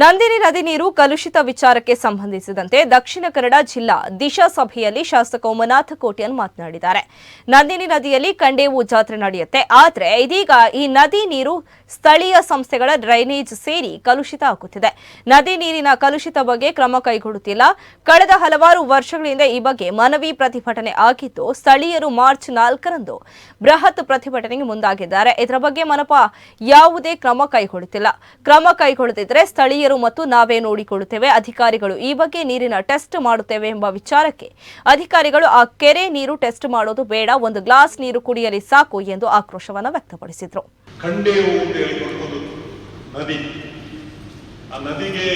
ನಂದಿನಿ ನದಿ ನೀರು ಕಲುಷಿತ ವಿಚಾರಕ್ಕೆ ಸಂಬಂಧಿಸಿದಂತೆ ದಕ್ಷಿಣ ಕನ್ನಡ ಜಿಲ್ಲಾ ದಿಶಾ ಸಭೆಯಲ್ಲಿ ಶಾಸಕ ಉಮನಾಥ ಕೋಟ್ಯನ್ ಮಾತನಾಡಿದ್ದಾರೆ. ನಂದಿನಿ ನದಿಯಲ್ಲಿ ಕಂಡೇವು ಜಾತ್ರೆ ನಡೆಯುತ್ತೆ. ಆದರೆ ಇದೀಗ ಈ ನದಿ ನೀರು ಸ್ಥಳೀಯ ಸಂಸ್ಥೆಗಳ ಡ್ರೈನೇಜ್ ಸೇರಿ ಕಲುಷಿತ ಆಗುತ್ತಿದೆ. ನದಿ ನೀರಿನ ಕಲುಷಿತ ಬಗ್ಗೆ ಕ್ರಮ ಕೈಗೊಳ್ಳುತ್ತಿಲ್ಲ. ಕಳೆದ ಹಲವಾರು ವರ್ಷಗಳಿಂದ ಈ ಬಗ್ಗೆ ಮನವಿ ಪ್ರತಿಭಟನೆ ಆಗಿದ್ದು, ಸ್ಥಳೀಯರು ಮಾರ್ಚ್ ನಾಲ್ಕರಂದು ಬೃಹತ್ ಪ್ರತಿಭಟನೆಗೆ ಮುಂದಾಗಿದ್ದಾರೆ. ಇದರ ಬಗ್ಗೆ ಮನಪ ಯಾವುದೇ ಕ್ರಮ ಕೈಗೊಳ್ಳುತ್ತಿಲ್ಲ. ಕ್ರಮ ಕೈಗೊಳ್ಳದಿದ್ದರೆ ಸ್ಥಳೀಯರು ಮತ್ತು ನಾವೇ ನೋಡಿಕೊಳ್ಳುತ್ತೇವೆ. ಅಧಿಕಾರಿಗಳು ಈ ಬಗ್ಗೆ ನೀರಿನ ಟೆಸ್ಟ್ ಮಾಡುತ್ತೇವೆ ಎಂಬ ವಿಚಾರಕ್ಕೆ ಅಧಿಕಾರಿಗಳು ಆ ಕೆರೆ ನೀರು ಟೆಸ್ಟ್ ಮಾಡೋದು ಬೇಡ, ಒಂದು ಗ್ಲಾಸ್ ನೀರು ಕುಡಿಯಲಿ ಸಾಕು ಎಂದು ಆಕ್ರೋಶವನ್ನು ವ್ಯಕ್ತಪಡಿಸಿದರು. ಅಂತ ನದಿ. ಆ ನದಿಗೆ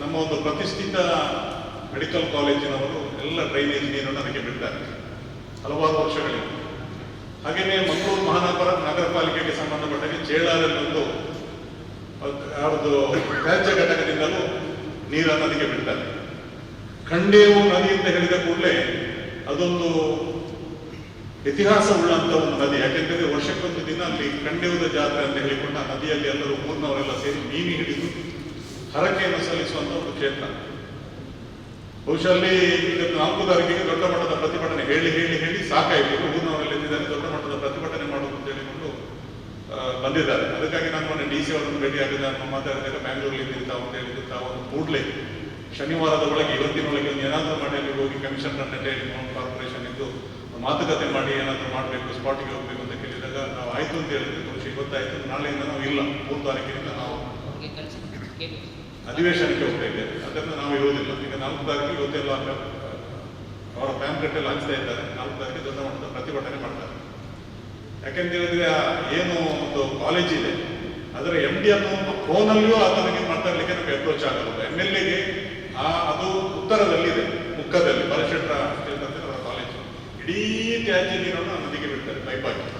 ನಮ್ಮ ಒಂದು ಪ್ರತಿಷ್ಠಿತ ಮೆಡಿಕಲ್ ಕಾಲೇಜಿನವರು ಎಲ್ಲ ಡ್ರೈನೇಜ್ ನೀರು ನನಗೆ ಬಿಟ್ಟಾರೆ ಹಲವಾರು ವರ್ಷಗಳಿಂದ. ಹಾಗೆಯೇ ಮಂಗಳೂರು ಮಹಾನಗರ ನಗರ ಪಾಲಿಕೆಗೆ ಸಂಬಂಧಪಟ್ಟಾಗೆ ಚೇಳಾರಲ್ಲೊಂದು ಯಾವುದು ತ್ಯಾಜ್ಯ ಘಟಕದಿಂದಲೂ ನೀರನ್ನು ನದಿಗೆ ಬಿಡ್ತಾರೆ. ಖಂಡೇವು ನದಿ ಅಂತ ಹೇಳಿದ ಕೂಡಲೇ ಅದೊಂದು ಇತಿಹಾಸ ಉಳ್ಳಂತ ಒಂದು ಜಾತ್ರೆ ಅಂತ ಹೇಳಿಕೊಂಡು ನದಿಯಲ್ಲಿ ಎಲ್ಲರೂ ಮೂರ್ನವರೆಲ್ಲ ಸೇರಿ ಮೀನು ಹಿಡಿದು ಹರಕೆಯನ್ನು ಸಲ್ಲಿಸುವಂತ ಒಂದು ಕ್ಷೇತ್ರ. ಬಹುಶಃ ಅಲ್ಲಿ ಇವತ್ತು ನಾಲ್ಕು ತಾರೀಕಿಗೆ ದೊಡ್ಡ ಮಟ್ಟದ ಪ್ರತಿಭಟನೆ ಹೇಳಿ ಹೇಳಿ ಹೇಳಿ ಸಾಕಾಯಿತು. ಊರಿನವರಲ್ಲಿ ಎದ್ದಿದ್ದಾರೆ ದೊಡ್ಡ ಮಟ್ಟದ ಪ್ರತಿಭಟನೆ ಮಾಡುವುದು ಅಂತ ಹೇಳಿಕೊಂಡು ಬಂದಿದ್ದಾರೆ. ಅದಕ್ಕಾಗಿ ನಾನು ಮೊನ್ನೆ ಡಿ ಸಿ ಅವರನ್ನು ಭೇಟಿ ಆಗಿದ್ದ. ನಾನು ಮಾತಾಡಿದಾಗ ಬ್ಯಾಂಗ್ಳೂರಲ್ಲಿ ಅಂತ ಹೇಳಿದ್ದು ತಾವು ಒಂದು ಕೂಡಲೇ ಶನಿವಾರದ ಒಳಗೆ ಇವತ್ತಿನೊಳಗೆ ಒಂದು ಏನಾದರೂ ಮಾಡಿ ಹೋಗಿ ಕಮಿಷನರ್ ಟೆಲಿಫೋನ್ ಕಾರ್ಪೊರೇಷನ್ ಇದ್ದು ಮಾತುಕತೆ ಮಾಡಿ ಏನಾದರೂ ಮಾಡಬೇಕು, ಸ್ಪಾಟಿಗೆ ಹೋಗ್ಬೇಕು ಅಂತ ಕೇಳಿದಾಗ, ನಾವು ಆಯ್ತು ಅಂತ ಹೇಳಿದ್ರೆ. ಇವತ್ತಾಯ್ತು ನಾಳೆಯಿಂದ ನಾವು ಇಲ್ಲ. ಮೂರು ತಾರೀಕಿನಿಂದ ನಾವು ಅಧಿವೇಶನಕ್ಕೆ ಹೋಗ್ತಾ ಇದ್ದೇವೆ. ಅದನ್ನು ನಾವು ಇರೋದಿಲ್ಲ. ಈಗ ನಾಲ್ಕು ತಾರೀಕು ಇವತ್ತೆಲ್ಲ ಅಂತ ಅವರ ಪ್ಯಾಂಪ್ಲೆಟ್ ಎಲ್ಲ ಹಂಚ್ತಾ ಇದ್ದಾರೆ. ನಾಲ್ಕು ತಾರೀಕು ದೊಡ್ಡ ಮಟ್ಟದ ಪ್ರತಿಭಟನೆ ಮಾಡ್ತಾರೆ. ಯಾಕೆಂತ ಹೇಳಿದ್ರೆ ಏನು ಒಂದು ಕಾಲೇಜ್ ಇದೆ. ಅದರ ಎಂ ಡಿ ಅನ್ನು ಫೋನಲ್ಲಿಯೂ ಆತನಿಗೆ ಇರಲಿಕ್ಕೆ ನಮಗೆ ಅಪ್ರೋಚ್ ಆಗಲ್ಲ ಎಂ ಎಲ್ ಎಗೆ ಆ ಅದು ಉತ್ತರದಲ್ಲಿದೆ. ಮುಖದಲ್ಲಿ ಬಲಶೆಟ್ರ ಅವರ ಕಾಲೇಜು ಇಡೀ ತ್ಯಾಜ್ಯ ನೀರನ್ನು ನದಿಗೆ ಬಿಡ್ತಾರೆ ಪೈಪ್ ಹಾಕಿ